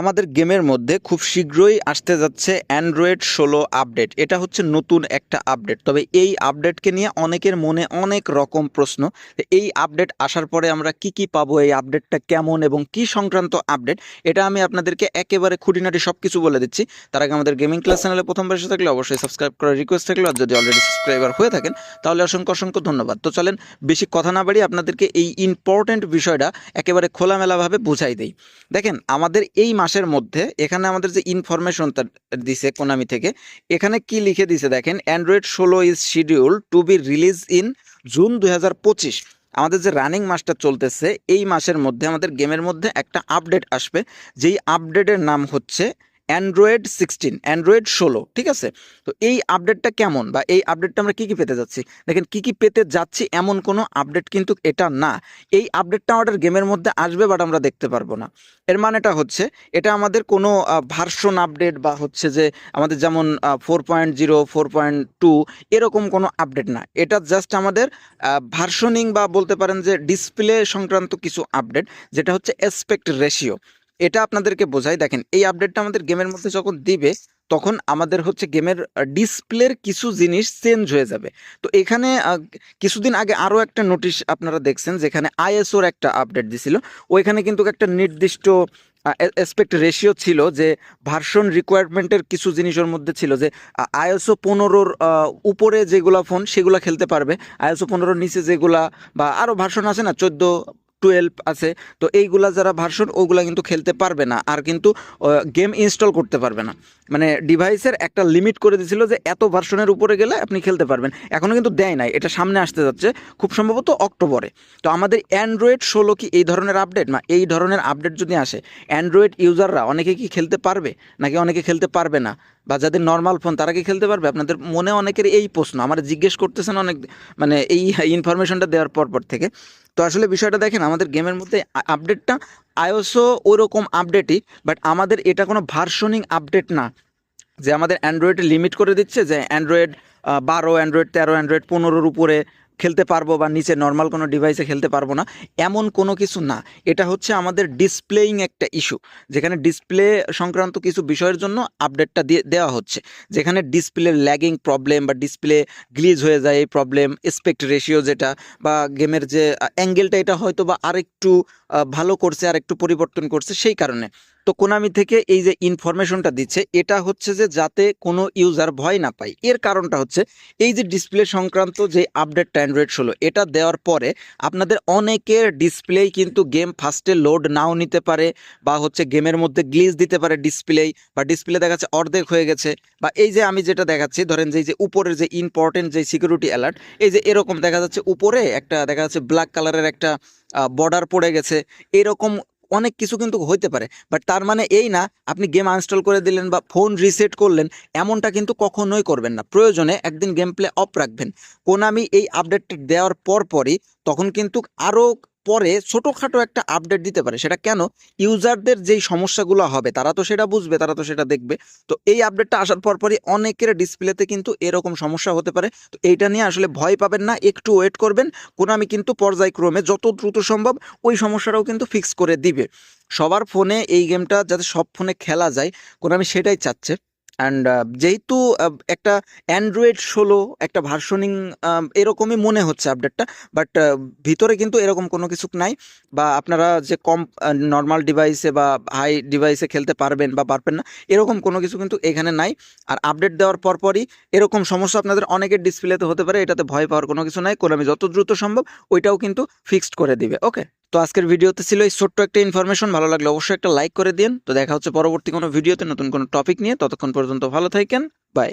আমাদের গেমের মধ্যে খুব শীঘ্রই আসতে যাচ্ছে অ্যান্ড্রয়েড ষোলো আপডেট। এটা হচ্ছে নতুন একটা আপডেট। তবে এই আপডেটকে নিয়ে অনেকের মনে অনেক রকম প্রশ্ন। এই আপডেট আসার পরে আমরা কি কি পাবো, এই আপডেটটা কেমন এবং কি সংক্রান্ত আপডেট, এটা আমি আপনাদেরকে একেবারে খুঁটিনাটি সব কিছু বলে দিচ্ছি। তার আগে আমাদের গেমিং ক্লাস চ্যানেলে প্রথমবার এসে থাকলে অবশ্যই সাবস্ক্রাইব করার রিকোয়েস্ট থাকলে। আর যদি অলরেডি সাবস্ক্রাইবার হয়ে থাকেন, তাহলে অসংখ্য অসংখ্য ধন্যবাদ। তো চলেন, বেশি কথা না বাড়িয়ে আপনাদেরকে এই ইম্পর্ট্যান্ট বিষয়টা একেবারে খোলামেলাভাবে বুঝাই দেই। দেখেন, আমাদের এই মাসের মধ্যে এখানে আমাদের যে ইনফরমেশনটা দিছে কোনামি থেকে, এখানে কি লিখে দিছে দেখেন অ্যান্ড্রয়েড ষোলো is schedule to be release in June দু হাজার পঁচিশ। আমাদের যে রানিং মাসটা চলতেছে, এই মাসের মধ্যে আমাদের গেমের মধ্যে একটা আপডেট আসবে। যেই আপডেটের নাম হচ্ছে অ্যান্ড্রয়েড সিক্সটিন অ্যান্ড্রয়েড ষোলো, ঠিক আছে? তো এই আপডেটটা কেমন বা এই আপডেটটা আমরা কী কী পেতে যাচ্ছি? দেখেন, কী কী পেতে যাচ্ছি এমন কোনো আপডেট কিন্তু এটা না। এই আপডেটটা আমাদের গেমের মধ্যে আসবে বাট আমরা দেখতে পারব না। এর মানেটা হচ্ছে, এটা আমাদের কোনো ভার্সন আপডেট বা হচ্ছে যে আমাদের যেমন four point zero four point two এরকম কোনো আপডেট না। এটা জাস্ট আমাদের ভার্সনিং বা বলতে পারেন যে ডিসপ্লে সংক্রান্ত কিছু আপডেট যেটা হচ্ছে এসপেক্ট রেশিও এটা আপনাদেরকে বোঝাই, দেখেন এই আপডেটটা আমাদের গেমের মধ্যে যখন দিবে, তখন আমাদের হচ্ছে গেমের ডিসপ্লের কিছু জিনিস চেঞ্জ হয়ে যাবে। তো এখানে কিছুদিন আগে আরও একটা নোটিশ আপনারা দেখছেন, যেখানে আইএসওর একটা আপডেট দিছিল। ওইখানে কিন্তু একটা নির্দিষ্ট এসপেক্ট রেশিও ছিল যে ভার্সন রিকোয়ারমেন্টের কিছু জিনিসের মধ্যে ছিল যে আইএসও পনেরোর উপরে যেগুলা ফোন সেগুলা খেলতে পারবে। আইএসও পনেরোর নিচে যেগুলা বা আরও ভার্সন আছে না, চোদ্দ টুয়েলভ আছে। তো এইগুলা যারা ভার্সন ওগুলা কিন্তু খেলতে পারবে না। আর কিন্তু গেম ইনস্টল করতে পারবে না। মানে ডিভাইসের একটা লিমিট করে দিয়েছিল যে এত ভার্সনের উপরে গেলে আপনি খেলতে পারবেন। এখনও কিন্তু দেয় নাই, এটা সামনে আসতে যাচ্ছে, খুব সম্ভবত অক্টোবরে। তো আমাদের অ্যান্ড্রয়েড ষোলো কি এই ধরনের আপডেট না, এই ধরনের আপডেট যদি আসে অ্যান্ড্রয়েড ইউজাররা অনেকে কি খেলতে পারবে? নাকি অনেকে খেলতে পারবে না? বা যাদের নর্মাল ফোন তারা কি খেলতে পারবে? আপনাদের মনে অনেকের এই প্রশ্ন, আমার জিজ্ঞেস করতেছেন অনেক মানে এই ইনফরমেশনটা দেওয়ার পর পর থেকে। তো আসলে বিষয়টা দেখেন, আমাদের গেমের মধ্যে আপডেটটা আইওসও ওরকম আপডেটই বাট আমাদের এটা কোনো ভার্সনিং আপডেট না। যে আমাদের অ্যান্ড্রয়েডে লিমিট করে দিচ্ছে যে অ্যান্ড্রয়েড বারো অ্যান্ড্রয়েড তেরো অ্যান্ড্রয়েড পনেরোর উপরে খেলতে পারব বা নিচে নর্মাল কোনো ডিভাইসে খেলতে পারব না, এমন কোনো কিছু না। এটা হচ্ছে আমাদের ডিসপ্লেইং একটা ইস্যু যেখানে ডিসপ্লে সংক্রান্ত কিছু বিষয়ের জন্য আপডেটটা দিয়ে, দেওয়া হচ্ছে। যেখানে ডিসপ্লে ল্যাগিং প্রবলেম বা ডিসপ্লে গ্লিজ হয়ে যায়, এই প্রবলেম এসপেক্ট রেশিও যেটা বা গেমের যে অ্যাঙ্গেলটা এটা হয়তো বা আরেকটু ভালো করছে আর একটু পরিবর্তন করছে, সেই কারণে। তো কোনামি থেকে এই যে ইনফরমেশনটা দিচ্ছে, এটা হচ্ছে যে যাতে কোনো ইউজার ভয় না পায়। এর কারণটা হচ্ছে, এই যে ডিসপ্লে সংক্রান্ত যে আপডেটটা অ্যান্ড্রয়েড ষোলো, এটা দেওয়ার পরে আপনাদের অনেকের ডিসপ্লেই কিন্তু গেম ফার্স্টে লোড নাও নিতে পারে, বা হচ্ছে গেমের মধ্যে গ্লিজ দিতে পারে ডিসপ্লেই বা ডিসপ্লে দেখাচ্ছে অর্ধেক হয়ে গেছে, বা এই যে আমি যেটা দেখাচ্ছি, ধরেন যে এই যে উপরের যে ইম্পর্টেন্ট যে সিকিউরিটি অ্যালার্ট এই যে এরকম দেখা যাচ্ছে উপরে একটা, দেখা যাচ্ছে ব্ল্যাক কালারের একটা বর্ডার পড়ে গেছে, এরকম অনেক কিছু কিন্তু হইতে পারে বাট তার মানে এই না, আপনি গেম আনস্টল করে দিলেন বা ফোন রিসেট করলেন, এমনটা কিন্তু কখনোই করবেন না। প্রয়োজনে একদিন গেম প্লে অফ রাখবেন। কোনামি এই আপডেটটি দেওয়ার পরপরই তখন কিন্তু আরও পরে ছোটোখাটো একটা আপডেট দিতে পারে। সেটা কেন? ইউজারদের যেই সমস্যাগুলো হবে, তারা তো সেটা বুঝবে, তারা তো সেটা দেখবে। তো এই আপডেটটা আসার পর পরই অনেকের ডিসপ্লেতে কিন্তু এরকম সমস্যা হতে পারে। তো এইটা নিয়ে আসলে ভয় পাবেন না, একটু ওয়েট করবেন। কোনামি কিন্তু পর্যায়ক্রমে যত দ্রুত সম্ভব ওই সমস্যাটাও কিন্তু ফিক্স করে দিবে। সবার ফোনে এই গেমটা যাতে সব ফোনে খেলা যায় কোনামি সেটাই চাচ্ছে। অ্যান্ড যেহেতু একটা অ্যান্ড্রয়েড ষোলো, একটা ভার্সনিং এরকমই মনে হচ্ছে আপডেটটা বাট ভিতরে কিন্তু এরকম কোনো কিছু নাই। বা আপনারা যে কম নর্মাল ডিভাইসে বা হাই ডিভাইসে খেলতে পারবেন বা পারবেন না, এরকম কোনো কিছু কিন্তু এখানে নাই। আর আপডেট দেওয়ার পরপরই এরকম সমস্যা আপনাদের অনেকের ডিসপ্লেতে হতে পারে, এটাতে ভয় পাওয়ার কোনো কিছু নাই। কোনামি যত দ্রুত সম্ভব ওইটাও কিন্তু ফিক্সড করে দিবে ওকে তো আজকের ভিডিওতে ছিল এই ছোট্ট একটা ইনফরমেশন ভালো লাগলে অবশ্যই একটা লাইক করে দিন। তো দেখা হচ্ছে পরবর্তী কোনো ভিডিওতে নতুন কোনো টপিক নিয়ে। ততক্ষণ পর্যন্ত ভালো থাকেন। বাই